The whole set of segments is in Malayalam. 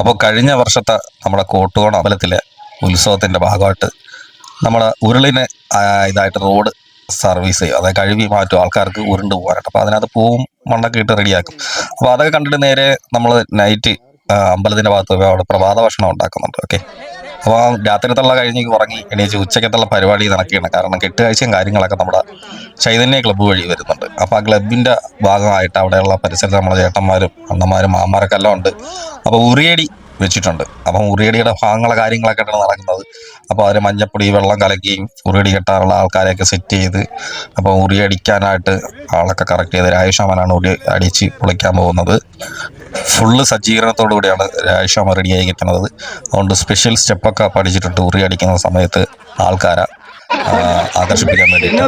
അപ്പോൾ കഴിഞ്ഞ വർഷത്തെ നമ്മുടെ കോട്ടുകോണ അമ്പലത്തിലെ ഉത്സവത്തിന്റെ ഭാഗമായിട്ട് നമ്മൾ ഉരുളിനെ ഇതായിട്ട് റോഡ് സർവീസ് ചെയ്യും. അതായത് കഴുകി മാറ്റും ആൾക്കാർക്ക് ഉരുണ്ട് പോകാനായിട്ട്. അപ്പോൾ അതിനകത്ത് പൂവും മണ്ണൊക്കെ ഇട്ട് റെഡിയാക്കും. അപ്പോൾ അതൊക്കെ കണ്ടിട്ട് നേരെ നമ്മൾ നൈറ്റ് അമ്പലത്തിന്റെ ഭാഗത്ത് അവിടെ പ്രഭാത ഭക്ഷണം ഉണ്ടാക്കുന്നുണ്ട്. ഓക്കെ? അപ്പോൾ രാത്രിത്തുള്ള കഴിഞ്ഞ് ഉറങ്ങി എണീച്ച് ഉച്ചക്കത്തുള്ള പരിപാടി നടക്കുകയാണ്. കാരണം കെട്ടുകാഴ്ചയും കാര്യങ്ങളൊക്കെ നമ്മുടെ ചൈതന്യ ക്ലബ്ബ് വഴി വരുന്നുണ്ട്. അപ്പോൾ ആ ക്ലബിന്റെ ഭാഗമായിട്ട് അവിടെയുള്ള പരിസരത്ത് നമ്മുടെ ചേട്ടന്മാരും അണ്ണന്മാരും മാമാരൊക്കെ എല്ലാം ഉണ്ട്. അപ്പോൾ ഉറിയടി വെച്ചിട്ടുണ്ട്. അപ്പം ഉറിയടിയുടെ ഭാഗങ്ങളെ കാര്യങ്ങളൊക്കെ ആയിട്ടാണ് നടക്കുന്നത്. അപ്പോൾ അവർ മഞ്ഞപ്പൊടി വെള്ളം കലക്കുകയും ഉറിയടി കെട്ടാനുള്ള ആൾക്കാരെയൊക്കെ സെറ്റ് ചെയ്ത് അപ്പോൾ ഉറിയടിക്കാനായിട്ട് ആളൊക്കെ കറക്റ്റ് ചെയ്ത് രാജേഷാമനാണ് ഉറി അടിച്ച് പൊളിക്കാൻ പോകുന്നത്. ഫുള്ള് സജ്ജീകരണത്തോടു കൂടിയാണ് രാജേഷാമ റെഡിയായി കിട്ടുന്നത്. അതുകൊണ്ട് സ്പെഷ്യൽ സ്റ്റെപ്പൊക്കെ പഠിച്ചിട്ടുണ്ട് ഉറി അടിക്കുന്ന സമയത്ത് ആൾക്കാരെ ആകർഷിപ്പിക്കാൻ വേണ്ടിയിട്ട്.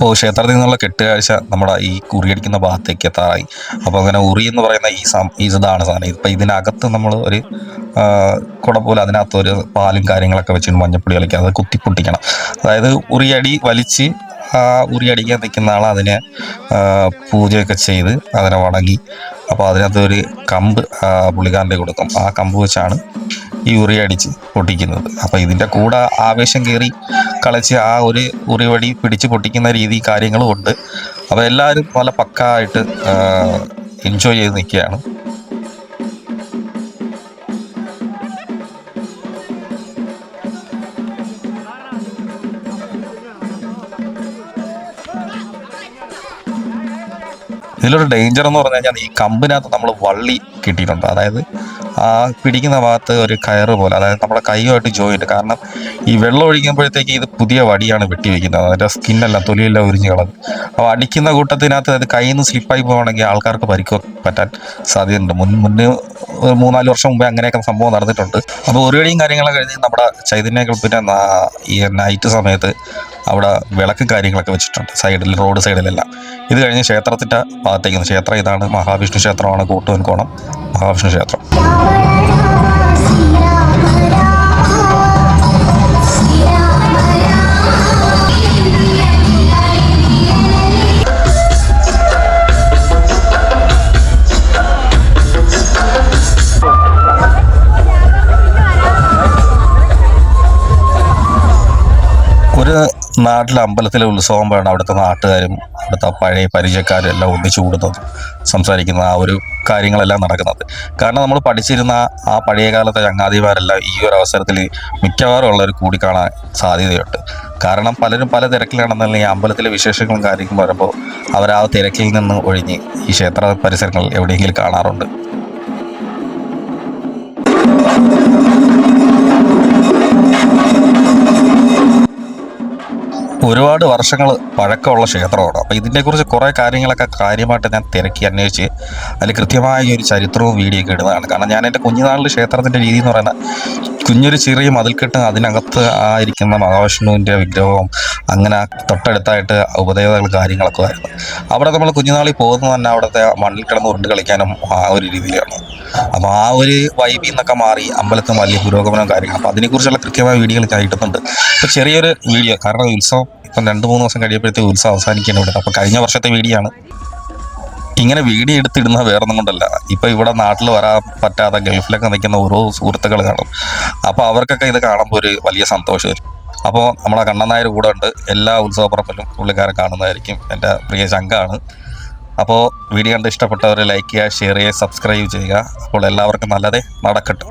അപ്പോൾ ക്ഷേത്രത്തിൽ നിന്നുള്ള കെട്ടുകാഴ്ച നമ്മുടെ ഈ ഉറിയടിക്കുന്ന ഭാഗത്തേക്ക് എത്താറായി. അപ്പോൾ അങ്ങനെ ഉറി എന്ന് പറയുന്ന ഈ സം ഇതാണ് സാധനം. ഇപ്പം ഇതിനകത്ത് നമ്മൾ ഒരു കുട പോലെ അതിനകത്ത് ഒരു പാലും കാര്യങ്ങളൊക്കെ വെച്ചിട്ട് മഞ്ഞപ്പൊടി കളിക്കുക. അത് കുത്തി പൊട്ടിക്കണം. അതായത് ഉറിയടി വലിച്ച് ആ ഉറി അടിക്കാൻ നിൽക്കുന്ന ആൾ അതിനെ പൂജയൊക്കെ ചെയ്ത് അതിനെ വണങ്ങി അപ്പോൾ അതിനകത്ത് ഒരു കമ്പ് പുള്ളിക്കാരന്റെ കൊടുക്കും. ആ കമ്പ് വെച്ചാണ് ഈ ഉറി അടിച്ച് പൊട്ടിക്കുന്നത്. അപ്പോൾ ഇതിന്റെ കൂടെ ആവേശം കയറി കളിച്ച് ആ ഒരു ഉറിവടി പിടിച്ച് പൊട്ടിക്കുന്ന രീതി കാര്യങ്ങളും ഉണ്ട്. അപ്പോൾ എല്ലാവരും നല്ല പക്കായിട്ട് എൻജോയ് ചെയ്ത് നിൽക്കുകയാണ്. ഇതിലൊരു ഡേഞ്ചർ എന്ന് പറഞ്ഞു കഴിഞ്ഞാൽ ഈ കമ്പിനകത്ത് നമ്മൾ വള്ളി കിട്ടിയിട്ടുണ്ട്. അതായത് ആ പിടിക്കുന്ന ഭാഗത്ത് ഒരു കയറ് പോലെ അതായത് നമ്മുടെ കൈയുമായിട്ട് ജോയിന്റ് കാരണം ഈ വെള്ളം ഒഴിക്കുമ്പോഴത്തേക്ക് ഇത് പുതിയ വടിയാണ് വെട്ടി വെക്കുന്നത് അതിന്റെ സ്കിന്നെല്ലാം തൊലിയെല്ലാം ഉരിഞ്ഞ് കളഞ്ഞു. അപ്പോൾ അടിക്കുന്ന കൂട്ടത്തിനകത്ത് അത് കയ്യിൽ നിന്ന് സ്ലിപ്പായി പോകണമെങ്കിൽ ആൾക്കാർക്ക് പരിക്ക് പറ്റാൻ സാധ്യതയുണ്ട്. മുൻ മുന്നേ മൂന്നാൽ വർഷം മുമ്പേ അങ്ങനെയൊക്കെ സംഭവം നടന്നിട്ടുണ്ട്. അപ്പോൾ ഒരു വഴിയും കാര്യങ്ങളൊക്കെ കഴിഞ്ഞ് നമ്മുടെ ചൈതന്യ ക്ലബിന്റെ ഈ നൈറ്റ് സമയത്ത് അവിടെ വിളക്ക് കാര്യങ്ങളൊക്കെ വെച്ചിട്ടുണ്ട്. സൈഡിൽ റോഡ് സൈഡിലെല്ലാം. ഇത് കഴിഞ്ഞ് ക്ഷേത്രത്തിന്റെ ഭാഗത്തേക്ക് ക്ഷേത്രം ഇതാണ്. മഹാവിഷ്ണു ക്ഷേത്രമാണ്. കൂട്ടുവൻകോണം മഹാവിഷ്ണു ക്ഷേത്രം. ഒരു നാട്ടിലെ അമ്പലത്തിലെ ഉത്സവമാകുമ്പോഴാണ് അവിടുത്തെ നാട്ടുകാരും അവിടുത്തെ പഴയ പരിചയക്കാരും എല്ലാം ഒന്നിച്ചു കൂടുന്നത് സംസാരിക്കുന്ന ആ ഒരു കാര്യങ്ങളെല്ലാം നടക്കുന്നത്. കാരണം നമ്മൾ പഠിച്ചിരുന്ന ആ പഴയ കാലത്തെ ചങ്ങാതിമാരെല്ലാം ഈ ഒരു അവസരത്തിൽ മിക്കവാറും ഉള്ളവർ കൂടിക്കാണാൻ സാധ്യതയുണ്ട്. കാരണം പലരും പല തിരക്കിലാണെന്നുണ്ടെങ്കിൽ അമ്പലത്തിലെ വിശേഷങ്ങളും കാര്യങ്ങളും വരുമ്പോൾ അവർ ആ തിരക്കിൽ നിന്ന് ഒഴിഞ്ഞ് ഈ ക്ഷേത്ര പരിസരങ്ങൾ എവിടെയെങ്കിലും കാണാറുണ്ട്. ഒരുപാട് വർഷങ്ങൾ പഴക്കമുള്ള ക്ഷേത്രമാണ്. അപ്പോൾ ഇതിനെക്കുറിച്ച് കുറേ കാര്യങ്ങളൊക്കെ കാര്യമായിട്ട് ഞാൻ തിരക്കി അന്വേഷിച്ച് അതിൽ കൃത്യമായ ഒരു ചരിത്രവും വീഡിയോ ഒക്കെ ഇടുന്നതാണ്. കാരണം ഞാൻ എന്റെ കുഞ്ഞുനാളിൽ ക്ഷേത്രത്തിന്റെ രീതി എന്ന് പറയുന്നത് കുഞ്ഞൊരു ചെറിയ മതിൽക്കെട്ട് അതിനകത്ത് ആ ഇരിക്കുന്ന മഹാവിഷ്ണുവിന്റെ വിഗ്രഹവും അങ്ങനെ തൊട്ടടുത്തായിട്ട് ഉപദേവതകൾ കാര്യങ്ങളൊക്കെ ആയിരുന്നു അവിടെ നമ്മൾ കുഞ്ഞുനാളിൽ പോകുന്നത് തന്നെ അവിടുത്തെ മണ്ണിൽ കിടന്ന് ഉരുണ്ട് കളിക്കാനും ആ ഒരു രീതിയിലാണ്. അപ്പോൾ ആ ഒരു വൈബിൽ നിന്നൊക്കെ മാറി അമ്പലത്തിന് വലിയ പുരോഗമനവും കാര്യങ്ങളും. അപ്പോൾ അതിനെക്കുറിച്ചുള്ള കൃത്യമായ വീഡിയോകൾ ഞാൻ ഇടുന്നുണ്ട് ഇപ്പോൾ ചെറിയൊരു വീഡിയോ കാരണം ഉത്സവം ഇപ്പം രണ്ട് മൂന്ന് ദിവസം കഴിയുമ്പോഴത്തേക്ക് ഉത്സവം അവസാനിക്കാൻ ഇവിടെ. അപ്പോൾ കഴിഞ്ഞ വർഷത്തെ വീഡിയോ ആണ് ഇങ്ങനെ വീഡിയോ എടുത്തിടുന്ന വേറൊന്നും കൊണ്ടല്ല. ഇപ്പൊ ഇവിടെ നാട്ടിൽ വരാൻ പറ്റാതെ ഗൾഫിലൊക്കെ നിൽക്കുന്ന ഓരോ സുഹൃത്തുക്കൾ കാണും. അപ്പോൾ അവർക്കൊക്കെ ഇത് കാണുമ്പോൾ ഒരു വലിയ സന്തോഷം വരും. അപ്പോൾ നമ്മളെ കണ്ണനായർ കൂടെ ഉണ്ട്. എല്ലാ ഉത്സവപ്പറമ്പിലും പുള്ളിക്കാരെ കാണുന്നതായിരിക്കും. എന്റെ പ്രിയ ചങ്കാണ് അപ്പോൾ വീഡിയോ കണ്ട് ഇഷ്ടപ്പെട്ടവർ ലൈക്ക് ചെയ്യുക ഷെയർ ചെയ്യുക സബ്സ്ക്രൈബ് ചെയ്യുക. അപ്പോൾ എല്ലാവർക്കും നല്ലതേ നടക്കട്ടെ.